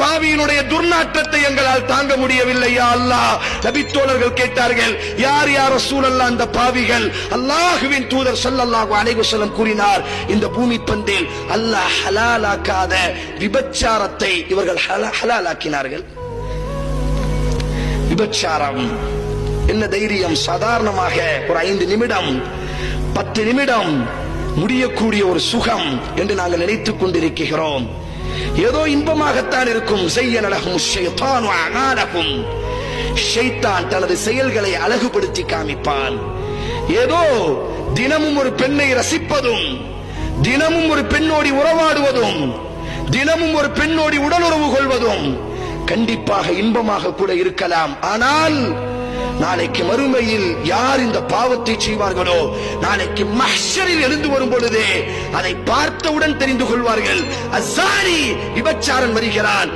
பாவியினுடைய துர்நாற்றத்தை எங்களால் தாங்க முடியவில்லை யா அல்லாஹ். நபித்தோழர்கள் கேட்டார்கள் யார் யார் சூழல்ல அந்த பாவிகள்? அல்லாஹுவின் தூதர் ஸல்லல்லாஹு அலைஹி கூறினார் இந்த பூமி பந்தில் அல்லாஹ் ஹலாலாக்காத விபச்சாரத்தை இவர்கள் ஹலா- ஹலாலாக்கினார்கள். விபச்சாரம். என்ன தைரியம்? சாதாரணமாக ஒரு ஐந்து நிமிடம் பத்து நிமிடம் முடியக்கூடிய ஒரு சுகம் என்று நாங்கள் நினைத்துக் கொண்டிருக்கிறோம். ஏதோ இன்பமாகத்தான் இருக்கும். செய்ய நடக்கும் ஷைத்தான் தனது செயல்களை அழகுபடுத்தி காமிப்பான். ஏதோ தினமும் ஒரு பெண்ணை ரசிப்பதும் தினமும் ஒரு பெண்ணோடி உறவாடுவதும் தினமும் ஒரு பெண்ணோடி உடலுறவு கொள்வதும் கண்டிப்பாக இன்பமாக கூட இருக்கலாம். ஆனால் நாளைக்கு மறுமையில் யார் இந்த பாவத்தை செய்வார்களோ நாளைக்கு மஹ்ஷரில் எழுந்து வரும் பொழுது அதை பார்த்தவுடன் தெரிந்து கொள்வார்கள். அசாரி விபச்சாரன் வருகிறான்.